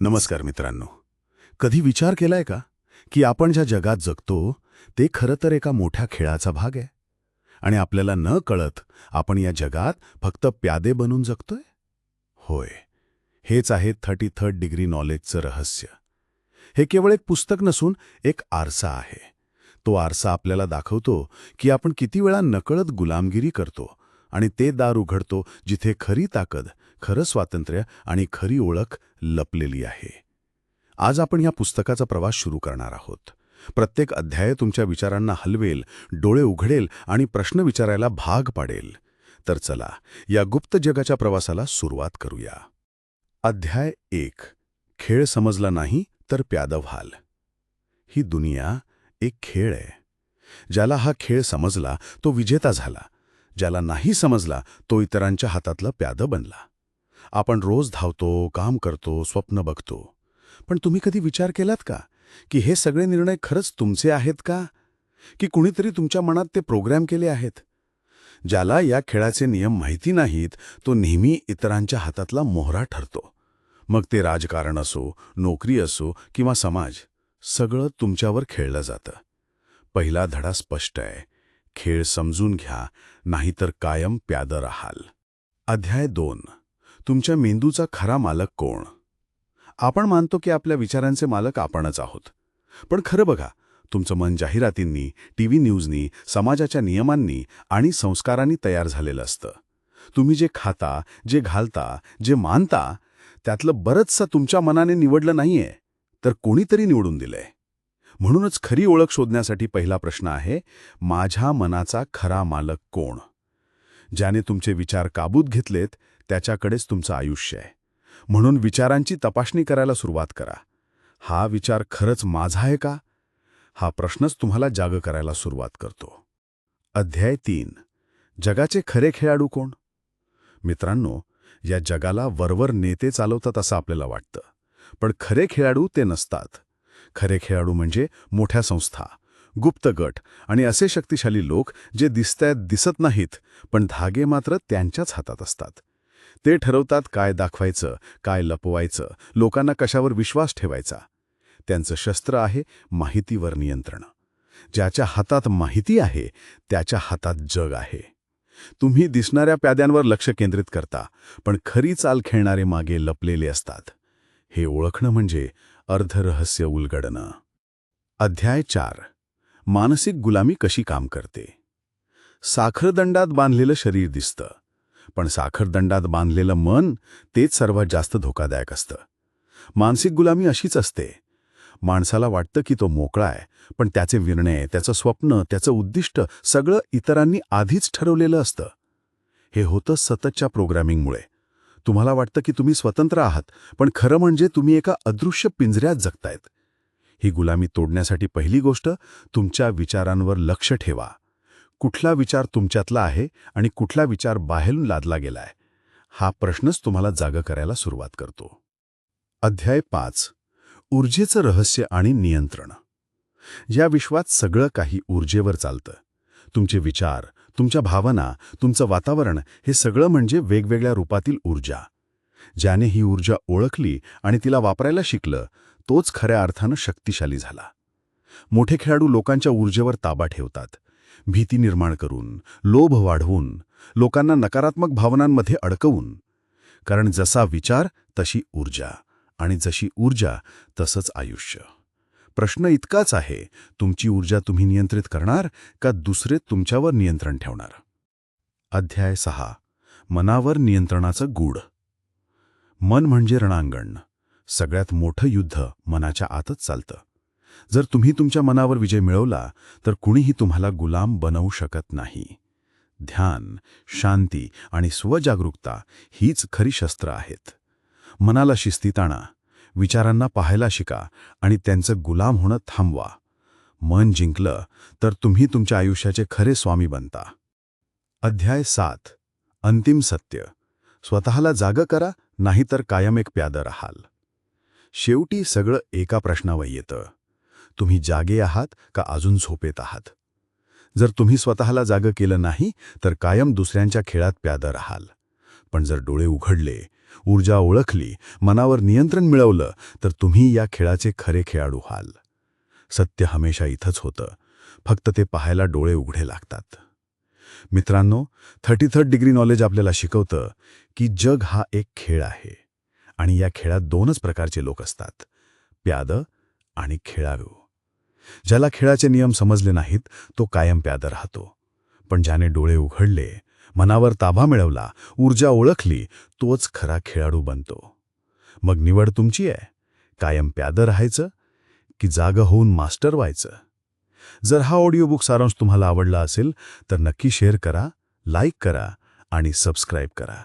नमस्कार मित्रांनो. कधी विचार केलाय का? की आपण ज्या जगात जगतो ते खरं तर एका मोठ्या खेळाचा भाग आहे. आणि आपल्याला न कळत आपण या जगात फक्त प्यादे बनून जगतोय? होय. हेच आहे थर्टी थर्ड डिग्री नॉलेजचं रहस्य. हे केवळ एक पुस्तक नसून एक आरसा आहे. तो आरसा आपल्याला दाखवतो की आपण किती वेळा नकळत गुलामगिरी करतो आणि ते दार उघडतो जिथे खरी ताकद खरं स्वातंत्र्य आणि खरी ओळख लपलेली आहे. आज आपण या पुस्तकाचा प्रवास सुरू करणार आहोत. प्रत्येक अध्याय तुमच्या विचारांना हलवेल डोळे उघडेल आणि प्रश्न विचारायला भाग पाडेल. तर चला या गुप्त जगाच्या प्रवासाला सुरुवात करूया. अध्याय एक. खेळ समजला नाही तर प्याद व्हाल. ही दुनिया एक खेळ आहे. ज्याला हा खेळ समजला तो विजेता झाला. ज्याला नाही समजला तो इतरांच्या हातातला प्यादं बनला. आपण रोज धावतो काम करतो स्वप्न बघतो. पण तुम्ही कधी विचार केलात का? की हे सगळे निर्णय खरंच तुमचे आहेत का? की कुणीतरी तुमच्या मनात ते प्रोग्रॅम केले आहेत? ज्याला या खेळाचे नियम माहिती नाहीत तो नेहमी इतरांच्या हातातला मोहरा ठरतो. मग ते राजकारण असो नोकरी असो किंवा समाज सगळं तुमच्यावर खेळलं जातं. पहिला धडा स्पष्ट आहे. खेळ समजून घ्या नाहीतर कायम प्यादं राहाल. अध्याय दोन. तुमच्या मेंदूचा खरा मालक कोण? आपण मानतो की आपल्या विचारांचे मालक आपणच आहोत. पण खरं बघा तुमचं मन जाहिरातींनी टीव्ही न्यूजनी समाजाच्या नियमांनी आणि संस्कारांनी तयार झालेलं असतं. तुम्ही जे खाता जे घालता जे मानता त्यातलं बरंचसं तुमच्या मनाने निवडलं नाहीये तर कोणीतरी निवडून दिलंय. म्हणूनच खरी ओळख शोधण्यासाठी पहिला प्रश्न आहे माझ्या मनाचा खरा मालक कोण? ज्याने तुमचे विचार काबूत घेतलेत त्याच्याकडेच तुमचं आयुष्य आहे. म्हणून विचारांची तपासणी करायला सुरुवात करा. हा विचार खरंच माझा आहे का? हा प्रश्नच तुम्हाला जाग करायला सुरुवात करतो. अध्याय तीन. जगाचे खरे खेळाडू कोण? मित्रांनो या जगाला वरवर नेते चालवतात असं आपल्याला वाटतं. पण खरे खेळाडू ते नसतात. खरे खेळाडू म्हणजे मोठ्या संस्था गुप्त गट आणि असे शक्तिशाली लोक जे दिसतायत दिसत नाहीत पण धागे मात्र त्यांच्याच हातात असतात. ते ठरवतात काय दाखवायचं काय लपवायचं लोकांना कशावर विश्वास ठेवायचा. त्यांचं शस्त्र आहे माहितीवर नियंत्रण. ज्याच्या हातात माहिती आहे त्याच्या हातात जग आहे. तुम्ही दिसणाऱ्या प्याद्यांवर लक्ष केंद्रित करता पण खरी चाल खेळणारे मागे लपलेले असतात. हे ओळखणं म्हणजे अर्धरहस्य उलगडणं. अध्याय चार. मानसिक गुलामी कशी काम करते? साखरदंडात बांधलेलं शरीर दिसतं. पण साखरदंडात बांधलेलं मन तेच सर्वात जास्त धोकादायक असतं. मानसिक गुलामी अशीच असते. माणसाला वाटतं की तो मोकळा आहे पण त्याचे निर्णय त्याचं स्वप्न त्याचं उद्दिष्ट सगळं इतरांनी आधीच ठरवलेलं असतं. हे होतं सततच्या प्रोग्रॅमिंगमुळे. तुम्हाला वाटतं की तुम्ही स्वतंत्र आहात पण खरं म्हणजे तुम्ही एका अदृश्य पिंजऱ्यात जगतायत. ही गुलामी तोडण्यासाठी पहिली गोष्ट तुमच्या विचारांवर लक्ष ठेवा. कुठला विचार तुमच्यातला आहे आणि कुठला विचार बाहेरून लादला गेलाय हा प्रश्नच तुम्हाला जाग करायला सुरुवात करतो. अध्याय पाच. ऊर्जेचं रहस्य आणि नियंत्रण. या विश्वात सगळं काही ऊर्जेवर चालतं. तुमचे विचार तुमच्या भावना तुमचं वातावरण हे सगळं म्हणजे वेगवेगळ्या रूपातील ऊर्जा. ज्याने ही ऊर्जा ओळखली आणि तिला वापरायला शिकलं तोच खऱ्या अर्थानं शक्तिशाली झाला. मोठे खेळाडू लोकांच्या ऊर्जेवर ताबा ठेवतात. भीती निर्माण करून लोभ वाढवून लोकांना नकारात्मक भावनांमध्ये अडकवून. कारण जसा विचार तशी ऊर्जा. आणि जशी ऊर्जा तसंच आयुष्य. प्रश्न इतकाच आहे तुमची ऊर्जा तुम्ही नियंत्रित करणार का दुसरे तुमच्यावर नियंत्रण ठेवणार? अध्याय सहा. मनावर नियंत्रणाचं गूढ. मन म्हणजे रणांगण. सगळ्यात मोठं युद्ध मनाच्या आतच चालतं. जर तुम्ही तुमच्या मनावर विजय मिळवला तर कुणीही तुम्हाला गुलाम बनवू शकत नाही. ध्यान शांती आणि स्वजागरूकता हीच खरी शस्त्र आहेत. मनाला शिस्तीत आणा विचारांना पाहायला शिका आणि त्यांचं गुलाम होणं थांबवा. मन जिंकलं तर तुम्ही तुमच्या आयुष्याचे खरे स्वामी बनता. अध्याय सात अंतिम सत्य. स्वतःला जाग करा नाहीतर कायम एक प्यादं राहाल. शेवटी सगळं एका प्रश्नावर येतं. तुम्ही जागे आहात का अजून झोपेत आहात? जर तुम्ही स्वतःला जाग केलं नाही तर कायम दुसऱ्यांच्या खेळात प्यादं राहाल. पण जर डोळे उघडले ऊर्जा ओळखली मनावर नियंत्रण मिळवलं तर तुम्ही या खेळाचे खरे खेळाडू व्हाल. सत्य हमेशा इथंच होतं. फक्त ते पाहायला डोळे उघडे लागतात. मित्रांनो थर्टी थर्ड डिग्री नॉलेज आपल्याला शिकवतं की जग हा एक खेळ आहे. आणि या खेळात दोनच प्रकारचे लोक असतात. प्याद आणि खेळाडू. ज्याला खेळाचे नियम समजले नाहीत तो कायम प्याद राहतो. पण ज्याने डोळे उघडले मनावर ताबा मिळवला ऊर्जा ओळखली तोच खरा खेळाडू बनतो. मग निवड तुमची आहे. कायम प्याद राहायचं की जागं होऊन मास्टर व्हायचं? जर हा ऑडिओबुक सारांश तुम्हाला आवडला असेल तर नक्की शेअर करा लाईक करा आणि सबस्क्राईब करा.